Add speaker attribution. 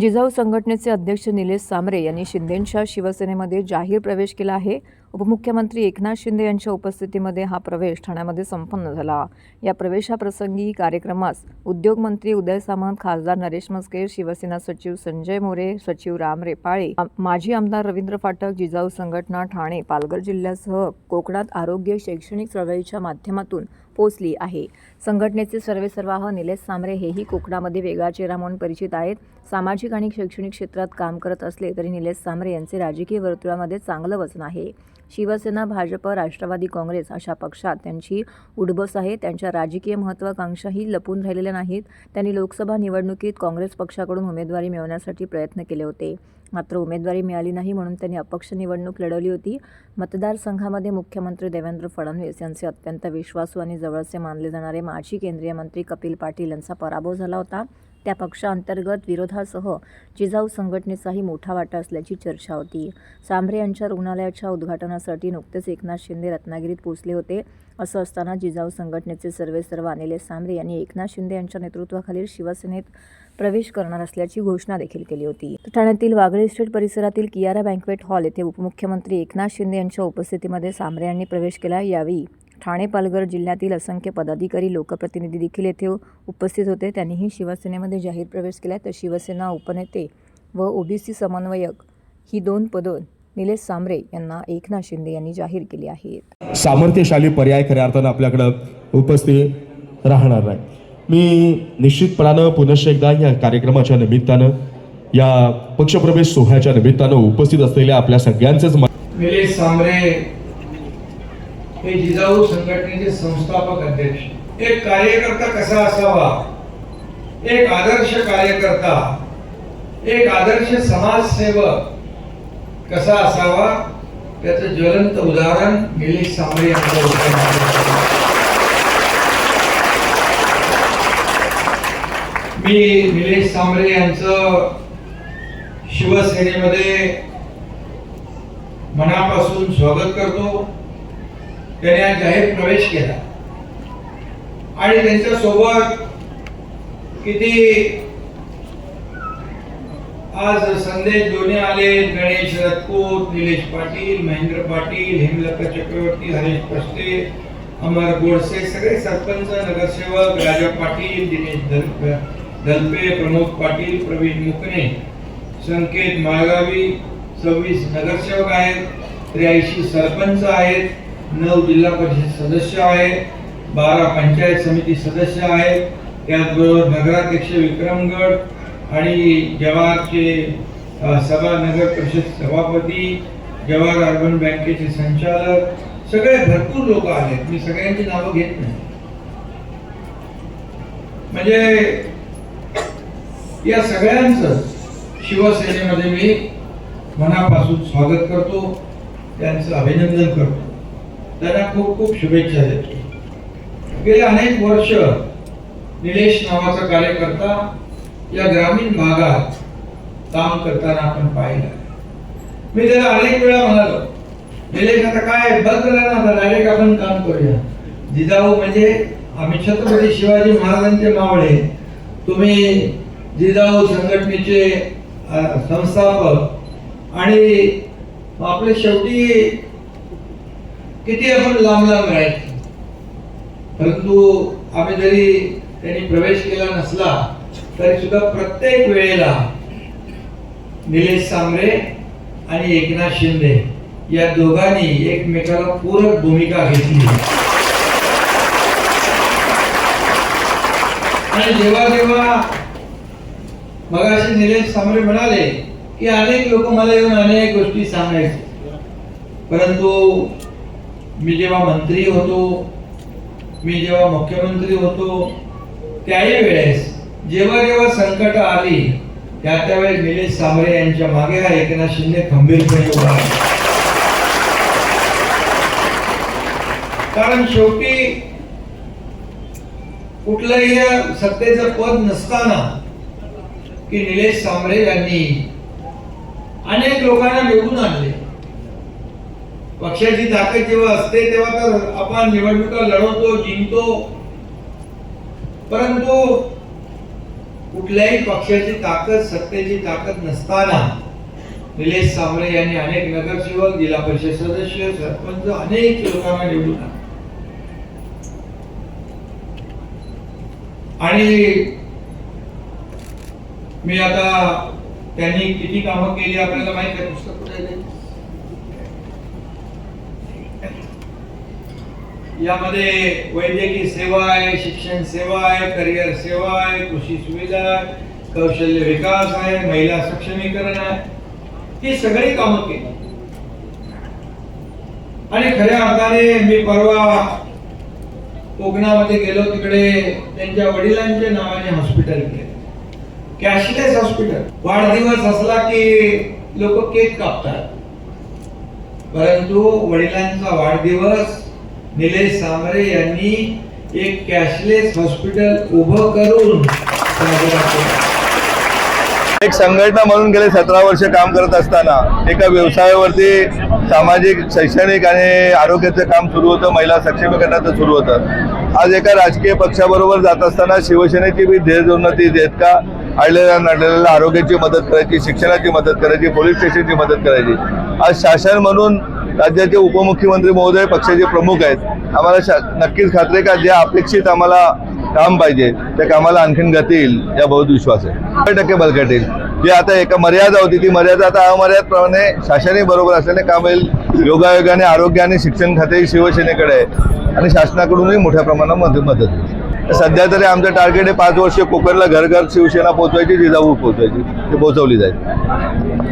Speaker 1: जिजाऊ संघटनेचे अध्यक्ष निलेश सामरे यांनी शिंदेंच्या शिवसेनेमध्ये जाहीर प्रवेश केला आहे. उपमुख्यमंत्री एकनाथ शिंदे यांच्या उपस्थितीमध्ये हा प्रवेश ठाण्यामध्ये संपन्न झाला. या प्रवेशाप्रसंगी कार्यक्रमास उद्योगमंत्री उदय सामंत खासदार नरेश मस्के शिवसेना सचिव संजय मोरे सचिव राम रेपाळे माजी आमदार रवींद्र फाटक जिजाऊ संघटना ठाणे पालघर जिल्ह्यासह कोकणात आरोग्य शैक्षणिक चळवळीच्या माध्यमातून पोचली आहे. संघटनेचे सर्वेसर्वाह निलेश सांबरे हेही कोकणामध्ये वेगळा चेहरा म्हणून परिचित आहेत. सामाजिक आणि शैक्षणिक क्षेत्रात काम करत असले तरी निलेश सांबरे यांचे राजकीय वर्तुळामध्ये चांगलं वचन आहे. शिवसेना भाजप राष्ट्रवादी काँग्रेस अशा पक्षात त्यांची उडबस आहे. त्यांच्या राजकीय महत्त्वाकांक्षाही लपून राहिलेल्या नाहीत. त्यांनी लोकसभा निवडणुकीत काँग्रेस पक्षाकडून उमेदवारी मिळवण्यासाठी प्रयत्न केले होते. मात्र उमेदवारी मिळाली नाही म्हणून त्यांनी अपक्ष निवडणूक लढवली होती. मतदारसंघामध्ये मुख्यमंत्री देवेंद्र फडणवीस यांचे अत्यंत विश्वासू आणि जवळचे मानले जाणारे माजी केंद्रीय मंत्री कपिल पाटील यांचा पराभव झाला होता. त्या पक्षांतर्गत विरोधासह जिजाऊ संघटनेचाही मोठा वाटा असल्याची चर्चा होती. सांभरे यांच्या रुग्णालयाच्या उद्घाटनासाठी नुकतेच एकनाथ शिंदे रत्नागिरीत पोहोचले होते. असं असताना जिजाऊ संघटनेचे सर्वेसर्वा अनिले सांभरे यांनी एकनाथ शिंदे यांच्या नेतृत्वाखालील शिवसेनेत प्रवेश करणार असल्याची घोषणा देखील केली होती. ठाण्यातील वागळे इस्टेट परिसरातील कियारा बँक्वेट हॉल येथे उपमुख्यमंत्री एकनाथ शिंदे यांच्या उपस्थितीमध्ये सांभरे यांनी प्रवेश केला. यावेळी ठाणे पालघर जिल्ह्यातील असंख्य पदाधिकारी लोकप्रतिनिधी देखील येथे उपस्थित होते. त्यांनीही शिवसेनेमध्ये जाहीर प्रवेश केला. तर शिवसेना उपनेते व ओबीसी समन्वयक ही दोन पदं निलेश सांबरे यांना एकनाथ शिंदे यांनी जाहीर केली आहेत.
Speaker 2: सामर्थ्यशाली पर्याय खऱ्या अर्थानं आपल्याकडं उपस्थित राहणार आहे मी निश्चितपणानं पुनश्च एकदा या कार्यक्रमाच्या निमित्तानं या पक्षप्रवेश सोहळ्याच्या निमित्तानं उपस्थित असलेल्या आपल्या सगळ्यांचेच
Speaker 3: निलेश सांबरे हे जिजाऊ संघटनेचे संस्थापक अध्यक्ष. एक कार्यकर्ता कसा असावा? एक आदर्श कार्यकर्ता एक आदर्श समाजसेवक कसा असावा? त्याचं ज्वलंत उदाहरण निलेश सांबळे यांच्या मी निलेश सांबरे यांचं शिवसेनेमध्ये मनापासून स्वागत करतो. त्याने आज जाहीर प्रवेश केला. आणि त्यांच्यासोबत किती आज संदेश दोन्ही आले. गणेश रजपूत निलेश पाटील महेंद्र पाटील हेमलता चक्रवर्ती हरेश पस्ते अमर गोडसे सगळे सरपंच नगरसेवक राजा पाटील दिनेश दलपे दलपे प्रमोद पाटील प्रवीण मुकणे संकेत माळगावी सव्वीस नगरसेवक आहेत त्र्याऐंशी सरपंच आहेत. नऊ जिल्हा परिषद सदस्य आहे बारा पंचायत समिती सदस्य आहेत त्याचबरोबर नगराध्यक्ष विक्रमगड आणि जवाहरचे सभा नगर परिषद सभापती जवाहर अर्बन बँकेचे संचालक सगळे भरपूर लोक आहेत. मी सगळ्यांची नावं घेत नाही. म्हणजे या सगळ्यांचं शिवसेनेमध्ये मी मनापासून स्वागत करतो त्यांचं अभिनंदन करतो. त्यांना खूप खूप शुभेच्छा देतो. गेले अनेक वर्ष निलेश नावाचा कार्यकर्ता या ग्रामीण भागात काम करताना आपण पाहिलं. मी त्याला अनेक वेळा म्हणालो निलेश आता काय बंद करा ना आता डायरेक्ट आपण काम करूया. जिजाऊ म्हणजे आम्ही छत्रपती शिवाजी महाराजांचे मावळे. तुम्ही जिजाऊ संघटनेचे संस्थापक आणि आपले शेवटी किती आपण लांब लांब राहायचो? परंतु आम्ही जरी त्यांनी प्रवेश केला नसला तरी सुद्धा प्रत्येक वेळेला निलेश सांबरे आणि एकनाथ शिंदे या दोघांनी एकमेकाला पूरक भूमिका घेतली. आणि जेव्हा जेव्हा मगाशी निलेश सांबरे म्हणाले की अनेक लोक मला येऊन अनेक गोष्टी सांगायचे. परंतु मी जेव्हा मंत्री होतो मी जेव्हा मुख्यमंत्री होतो त्याही वेळेस जेव्हा जेव्हा संकट आली त्या त्यावेळेस निलेश सामरे यांच्या मागे हा एकनाथ शिंदे खंबीरपणे उभा कारण शेवटी कुठलंही सत्तेचं पद नसताना की निलेश सामरे यांनी अनेक लोकांना निवडून आणले. पक्षाची ताकद जेव्हा असते तेव्हा तर आपण निवडणुका लढवतो जिंकतो. परंतु कुठल्याही पक्षाची ताकद सत्तेची ताकद नसताना निलेश सावरे यांनी अनेक नगरसेवक जिल्हा परिषद सदस्य सरपंच अनेक लोकांना निवडून आणि मी आता त्यांनी किती कामं केली आपल्याला माहिती आहे? पुस्तक कुठे आहे ते? यामध्ये वैद्यकीय सेवा आहे शिक्षण सेवा आहे करिअर सेवा आहे कृषी सुविधा आहे कौशल्य विकास आहे महिला सक्षमीकरण आहे. ही सगळी कामं केली. आणि खऱ्या अर्थाने मी परवा कोकणामध्ये गेलो तिकडे त्यांच्या वडिलांच्या नावाने हॉस्पिटल केलं. कॅशलेस हॉस्पिटल वाढदिवस असला की लोक केक कापतात. परंतु वडिलांचा वाढदिवस निलेश सांबरे यांनी एक कॅशलेस हॉस्पिटल उभं करून
Speaker 4: एक संघटना म्हणून गेले सतरा वर्ष काम करत असताना एका व्यवसायावरती सामाजिक शैक्षणिक आणि आरोग्याचं काम सुरू होतं महिला सक्षमीकरणाचं सुरू होतं. आज एका राजकीय पक्षाबरोबर जात असताना शिवसेनेची बी ध्येयोन्नती देत का? अडलेल्या नडलेल्या आरोग्याची मदत करायची शिक्षणाची मदत करायची पोलीस स्टेशनची मदत करायची. आज शासन म्हणून राज्याचे उपमुख्यमंत्री महोदय पक्षाचे प्रमुख आहेत. आम्हाला शा नक्कीच खात्री आहे का? जे अपेक्षित आम्हाला काम पाहिजे त्या कामाला आणखीन गती येईल या बहुत विश्वास आहे. शंभर टक्के बलकट येईल. जी आता एका मर्यादा होती ती मर्यादा आता अमर्यादप्रमाणे शासनही बरोबर असल्याने काम येईल. योगायोगाने आरोग्य आणि शिक्षण खातेही शिवसेनेकडे आहे. आणि शासनाकडूनही मोठ्या प्रमाणात मदत मदत होईल. सध्या तरी आमचं टार्गेट आहे पाच वर्ष कोकणला घर घर शिवसेना पोहोचवायची जिजाऊ पोहोचवायची ती पोहोचवली जाईल.